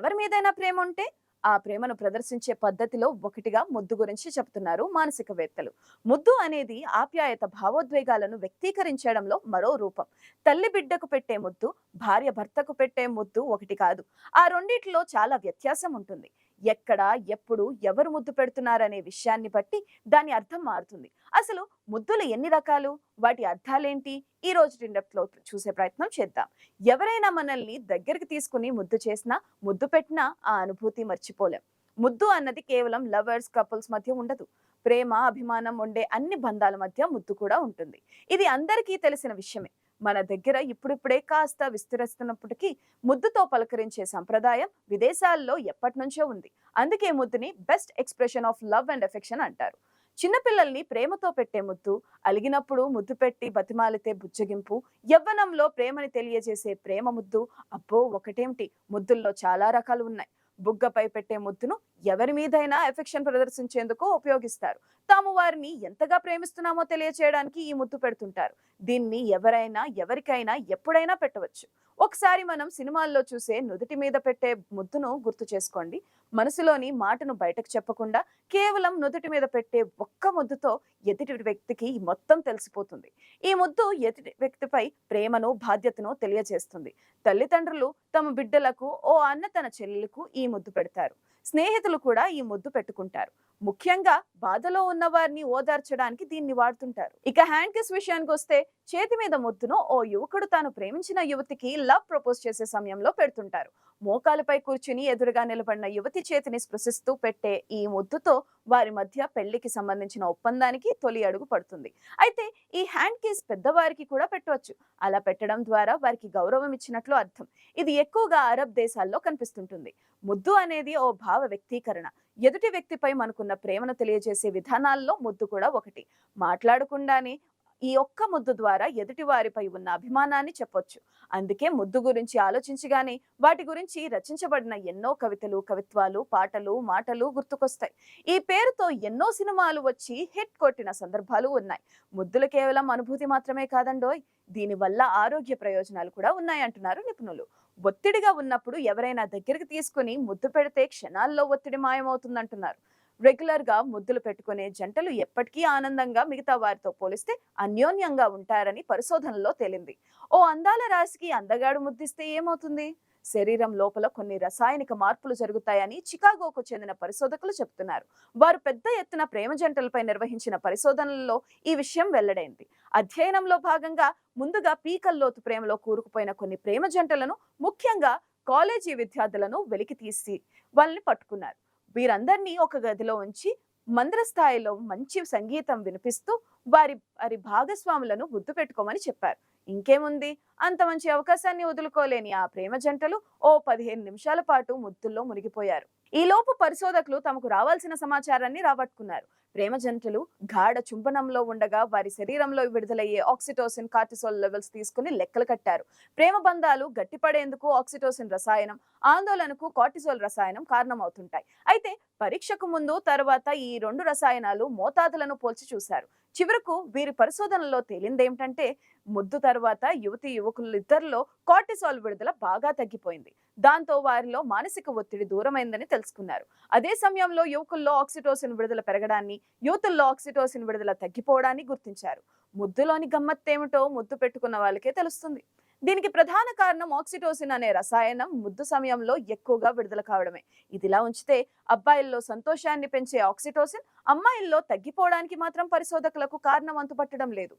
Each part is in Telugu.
ఎవరి మీదైనా ప్రేమ ఉంటే ఆ ప్రేమను ప్రదర్శించే పద్ధతిలో ఒకటిగా ముద్దు గురించి చెప్తున్నారు మానసికవేత్తలు. ముద్దు అనేది ఆప్యాయత భావోద్వేగాలను వ్యక్తీకరించడంలో మరో రూపం. తల్లి బిడ్డకు పెట్టే ముద్దు భార్య భర్తకు పెట్టే ముద్దు ఒకటి కాదు. ఆ రెండిట్లో చాలా వ్యత్యాసం ఉంటుంది. ఎక్కడ ఎప్పుడు ఎవరు ముద్దు పెడుతున్నారనే విషయాన్ని బట్టి దాని అర్థం మారుతుంది. అసలు ముద్దులు ఎన్ని రకాలు? వాటి అర్థాలేంటి? ఈ రోజు లో చూసే ప్రయత్నం చేద్దాం. ఎవరైనా మనల్ని దగ్గరికి తీసుకుని ముద్దు చేసినా ముద్దు పెట్టినా ఆ అనుభూతి మర్చిపోలేం. ముద్దు అన్నది కేవలం లవర్స్ కపుల్స్ మధ్య ఉండదు. ప్రేమ అభిమానం ఉండే అన్ని బంధాల మధ్య ముద్దు కూడా ఉంటుంది. ఇది అందరికీ తెలిసిన విషయమే. మన దగ్గర ఇప్పుడిప్పుడే కాస్త విస్తరిస్తున్నప్పటికీ ముద్దుతో పలకరించే సంప్రదాయం విదేశాల్లో ఎప్పటి నుంచో ఉంది. అందుకే ముద్దుని best expression of love and affection అంటారు. చిన్నపిల్లల్ని ప్రేమతో పెట్టే ముద్దు అలిగినప్పుడు ముద్దు పెట్టి బతిమాలితే బుజ్జగింపు యవ్వనంలో ప్రేమని తెలియజేసే ప్రేమ ముద్దు అబ్బో ఒకటేమిటి? ముద్దుల్లో చాలా రకాలు ఉన్నాయి. బుగ్గపై పెట్టే ముద్దును ఎవరి మీదైనా ఎఫెక్షన్ ప్రదర్శించేందుకు ఉపయోగిస్తారు. తాము వారిని ఎంతగా ప్రేమిస్తున్నామో తెలియచేయడానికి ఈ ముద్దు పెడుతుంటారు. దీన్ని ఎవరైనా ఎవరికైనా ఎప్పుడైనా పెట్టవచ్చు. ఒకసారి మనం సినిమాల్లో చూసే నుదుటి మీద పెట్టే ముద్దును గుర్తు చేసుకోండి. మనసులోని మాటను బయటకు చెప్పకుండా కేవలం నుదుటి మీద పెట్టే ఒక్క ముద్దుతో ఎదుటి వ్యక్తికి మొత్తం తెలిసిపోతుంది. ఈ ముద్దు ఎదుటి వ్యక్తిపై ప్రేమను బాధ్యతను తెలియజేస్తుంది. తల్లిదండ్రులు తమ బిడ్డలకు ఓ అన్న తన చెల్లెలకు ఈ ముద్దు పెడతారు. స్నేహితులు కూడా ఈ ముద్దు పెట్టుకుంటారు. ముఖ్యంగా బాధలో ఉన్న వారిని ఓదార్చడానికి దీన్ని వాడుతుంటారు. ఇక హ్యాండ్ కిస్ విషయానికి వస్తే చేతి మీద ముద్దును ఓ యువకుడు తాను ప్రేమించిన యువతికి లవ్ ప్రపోజ్ చేసే సమయంలో పెడుతుంటారు. మోకాలపై కూర్చుని ఎదురుగా నిలబడిన యువతి చేతిని స్పృశిస్తూ పెట్టే ఈ ముద్దుతో వారి మధ్య పెళ్ళికి సంబంధించిన ఒప్పందానికి తొలి అడుగు పడుతుంది. అయితే ఈ హ్యాండ్ కేస్ పెద్దవారికి కూడా పెట్టవచ్చు. అలా పెట్టడం ద్వారా వారికి గౌరవం ఇచ్చినట్లు అర్థం. ఇది ఎక్కువగా అరబ్ దేశాల్లో కనిపిస్తుంటుంది. ముద్దు అనేది ఓ భావ వ్యక్తీకరణ. ఎదుటి వ్యక్తిపై మనకున్న ప్రేమను తెలియజేసే విధానాల్లో ముద్దు కూడా ఒకటి. మాట్లాడకుండానే ఈ ఒక్క ముద్దు ద్వారా ఎదుటి వారిపై ఉన్న అభిమానాన్ని చెప్పొచ్చు. అందుకే ముద్దు గురించి ఆలోచించగానే వాటి గురించి రచించబడిన ఎన్నో కవితలు కవిత్వాలు పాటలు మాటలు గుర్తుకొస్తాయి. ఈ పేరుతో ఎన్నో సినిమాలు వచ్చి హిట్ కొట్టిన సందర్భాలు ఉన్నాయి. ముద్దులు కేవలం అనుభూతి మాత్రమే కాదండోయ్! దీనివల్ల ఆరోగ్య ప్రయోజనాలు కూడా ఉన్నాయంటున్నారు నిపుణులు. ఒత్తిడిగా ఉన్నప్పుడు ఎవరైనా దగ్గరికి తీసుకుని ముద్దు పెడితే క్షణాల్లో ఒత్తిడి మాయమవుతుందంటున్నారు. రెగ్యులర్గా ముద్దులు పెట్టుకునే జంటలు ఎప్పటికీ ఆనందంగా మిగతా వారితో పోలిస్తే అన్యోన్యంగా ఉంటారని పరిశోధనలో తేలింది. ఓ అందాల రాశికి అందగాడు ముద్దిస్తే ఏమవుతుంది? శరీరం లోపల కొన్ని రసాయనిక మార్పులు జరుగుతాయని చికాగోకు చెందిన పరిశోధకులు చెబుతున్నారు వారు పెద్ద ఎత్తున ప్రేమ జంటలపై నిర్వహించిన పరిశోధనలలో ఈ విషయం వెల్లడైంది. అధ్యయనంలో భాగంగా ముందుగా పీకల్లోతు ప్రేమలో కూరుకుపోయిన కొన్ని ప్రేమ జంటలను ముఖ్యంగా కాలేజీ విద్యార్థులను వెలికి తీసి వాళ్ళని పట్టుకున్నారు. వీరందరినీ ఒక గదిలో ఉంచి మందిర స్థాయిలో మంచి సంగీతం వినిపిస్తూ వారి వారి భాగస్వాములను గుర్తు పెట్టుకోమని చెప్పారు. ఇంకేముంది? అంత మంచి అవకాశాన్ని వదులుకోలేని ఆ ప్రేమ జంటలు ఓ పదిహేను నిమిషాల పాటు ముద్దుల్లో మునిగిపోయారు. ఈ లోపు పరిశోధకులు తమకు రావాల్సిన సమాచారాన్ని రాబట్టుకున్నారు. ప్రేమ జంటలు గాఢ చుంబనంలో ఉండగా వారి శరీరంలో విడుదలయ్యే ఆక్సిటోసిన్ కార్టిసోల్ లెవెల్స్ తీసుకుని లెక్కలు కట్టారు. ప్రేమ బంధాలు గట్టిపడేందుకు ఆక్సిటోసిన్ రసాయనం ఆందోళనకు కార్టిసోల్ రసాయనం కారణమవుతుంటాయి. అయితే పరీక్షకు ముందు తర్వాత ఈ రెండు రసాయనాలు మోతాదులను పోల్చి చూశారు. చివరకు వీరి పరిశోధనలో తేలిందేమిటంటే ముద్దు తర్వాత యువతి యువకులిద్దరిలో కార్టిసాల్ విడుదల బాగా తగ్గిపోయింది. దాంతో వారిలో మానసిక ఒత్తిడి దూరమైందని తెలుసుకున్నారు. అదే సమయంలో యువకుల్లో ఆక్సిటోసిన్ విడుదల పెరగడాన్ని యువతుల్లో ఆక్సిటోసిన్ విడుదల తగ్గిపోవడాన్ని గుర్తించారు. ముద్దులోని గమ్మత్తేమిటో ముద్దు పెట్టుకున్న వాళ్ళకే తెలుస్తుంది. దీనికి ప్రధాన కారణం ఆక్సిటోసిన్ అనే రసాయనం ముద్దు సమయంలో ఎక్కువగా విడుదల కావడమే. ఇదిలా ఉంచితే అబ్బాయిల్లో సంతోషాన్ని పెంచే ఆక్సిటోసిన్ అమ్మాయిల్లో తగ్గిపోవడానికి మాత్రం పరిశోధకులకు కారణం అంతుపట్టడం లేదు.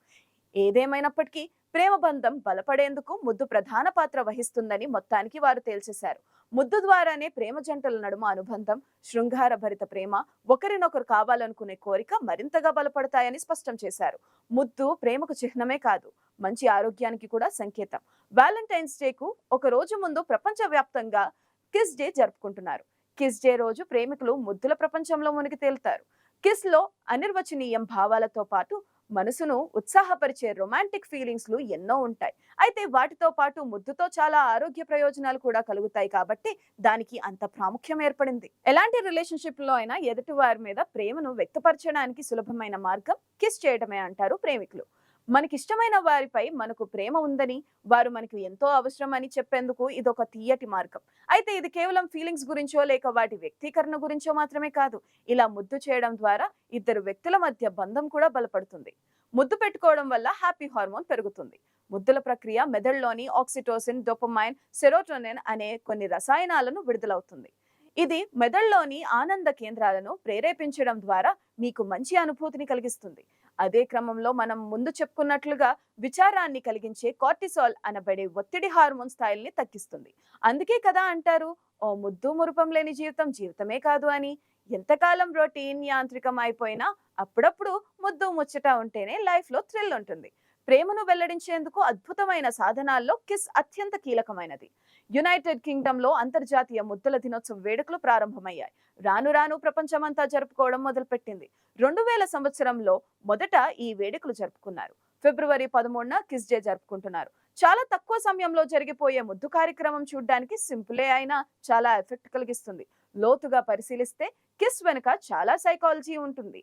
ఏదేమైనప్పటికీ ప్రేమ బంధం బలపడేందుకు ముద్దు ప్రధాన పాత్ర వహిస్తుందని మొత్తానికి వారు తేల్చేశారు. ముద్దు ద్వారానే ప్రేమ జంటల నడుమ అనుబంధం శృంగార భరిత ప్రేమ ఒకరినొకరు కావాలనుకునే కోరిక మరింతగా బలపడతాయని స్పష్టం చేశారు. ముద్దు ప్రేమకు చిహ్నమే కాదు మంచి ఆరోగ్యానికి కూడా సంకేతం. వ్యాలంటైన్స్ డేకు ఒక రోజు ముందు ప్రపంచవ్యాప్తంగా కిస్ డే జరుపుకుంటున్నారు. కిస్ డే రోజు ప్రేమికులు ముద్దుల ప్రపంచంలో మునిగి తేలుతారు. కిస్లో అనిర్వచనీయం భావాలతో పాటు మనసును ఉత్సాహపరిచే రొమాంటిక్ ఫీలింగ్స్లు ఎన్నో ఉంటాయి. అయితే వాటితో పాటు ముద్దుతో చాలా ఆరోగ్య ప్రయోజనాలు కూడా కలుగుతాయి కాబట్టి దానికి అంత ప్రాముఖ్యం ఏర్పడింది. ఎలాంటి రిలేషన్షిప్లో అయినా ఎదుటి వారి మీద ప్రేమను వ్యక్తపరచడానికి సులభమైన మార్గం కిస్ చేయడమే అంటారు ప్రేమికులు. మనకిష్టమైన వారిపై మనకు ప్రేమ ఉందని వారు మనకు ఎంతో అవసరం అని చెప్పేందుకు ఇదొక తీయటి మార్గం. అయితే ఇది కేవలం ఫీలింగ్స్ గురించో లేక వాటి వ్యక్తీకరణ గురించో మాత్రమే కాదు. ఇలా ముద్దు చేయడం ద్వారా ఇద్దరు వ్యక్తుల మధ్య బంధం కూడా బలపడుతుంది. ముద్దు పెట్టుకోవడం వల్ల హ్యాపీ హార్మోన్ పెరుగుతుంది. ముద్దుల ప్రక్రియ మెదడులోని ఆక్సిటోసిన్ డోపమైన్ సెరోటోనిన్ అనే కొన్ని రసాయనాలను విడుదలవుతుంది. ఇది మెదడులోని ఆనంద కేంద్రాలను ప్రేరేపించడం ద్వారా మీకు మంచి అనుభూతిని కలిగిస్తుంది. అదే క్రమంలో మనం ముందు చెప్పుకున్నట్లుగా విచారాన్ని కలిగించే కార్టిసాల్ అనబడే ఒత్తిడి హార్మోన్ స్థాయిల్ని తగ్గిస్తుంది. అందుకే కదా అంటారు ఓ ముద్దు మురుపం లేని జీవితం జీవితమే కాదు అని. ఎంతకాలం రొటీన్ యాంత్రికం అయిపోయినా అప్పుడప్పుడు ముద్దు ముచ్చట ఉంటేనే లైఫ్లో థ్రిల్ ఉంటుంది. ప్రేమను వెల్లడించేందుకు అద్భుతమైన సాధనాల్లో కిస్ అత్యంత కీలకమైనది. యునైటెడ్ కింగ్డమ్లో అంతర్జాతీయ ముద్దుల దినోత్సవ వేడుకలు ప్రారంభమయ్యాయి. రాను రాను ప్రపంచమంతా జరుపుకోవడం మొదలుపెట్టింది. రెండు వేల సంవత్సరంలో మొదట ఈ వేడుకలు జరుపుకున్నారు. ఫిబ్రవరి పదమూడున కిస్ డే జరుపుకుంటున్నారు. చాలా తక్కువ సమయంలో జరిగిపోయే ముద్దు కార్యక్రమం చూడడానికి సింపులే అయినా చాలా ఎఫెక్ట్ కలిగిస్తుంది. లోతుగా పరిశీలిస్తే కిస్ వెనుక చాలా సైకాలజీ ఉంటుంది.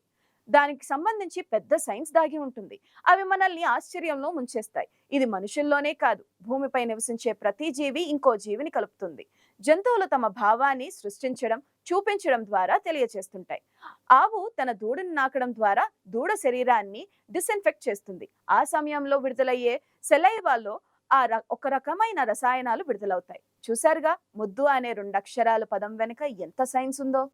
దానికి సంబంధించి పెద్ద సైన్స్ దాగి ఉంటుంది. అవి మనల్ని ఆశ్చర్యంలో ముంచేస్తాయి. ఇది మనుషుల్లోనే కాదు. భూమిపై నివసించే ప్రతి జీవి ఇంకో జీవిని కలుపుతుంది. జంతువులు తమ భావాన్ని సృష్టించడం చూపించడం ద్వారా తెలియచేస్తుంటాయి. ఆవు తన దూడను నాకడం ద్వారా దూడ శరీరాన్ని డిస్ఇన్ఫెక్ట్ చేస్తుంది. ఆ సమయంలో విడుదలయ్యే సెలైవాలో ఆ ర- ఒక రకమైన రసాయనాలు విడుదలవుతాయి. చూసారుగా ముద్దు అనే రెండు అక్షరాల పదం వెనుక ఎంత సైన్స్ ఉందో?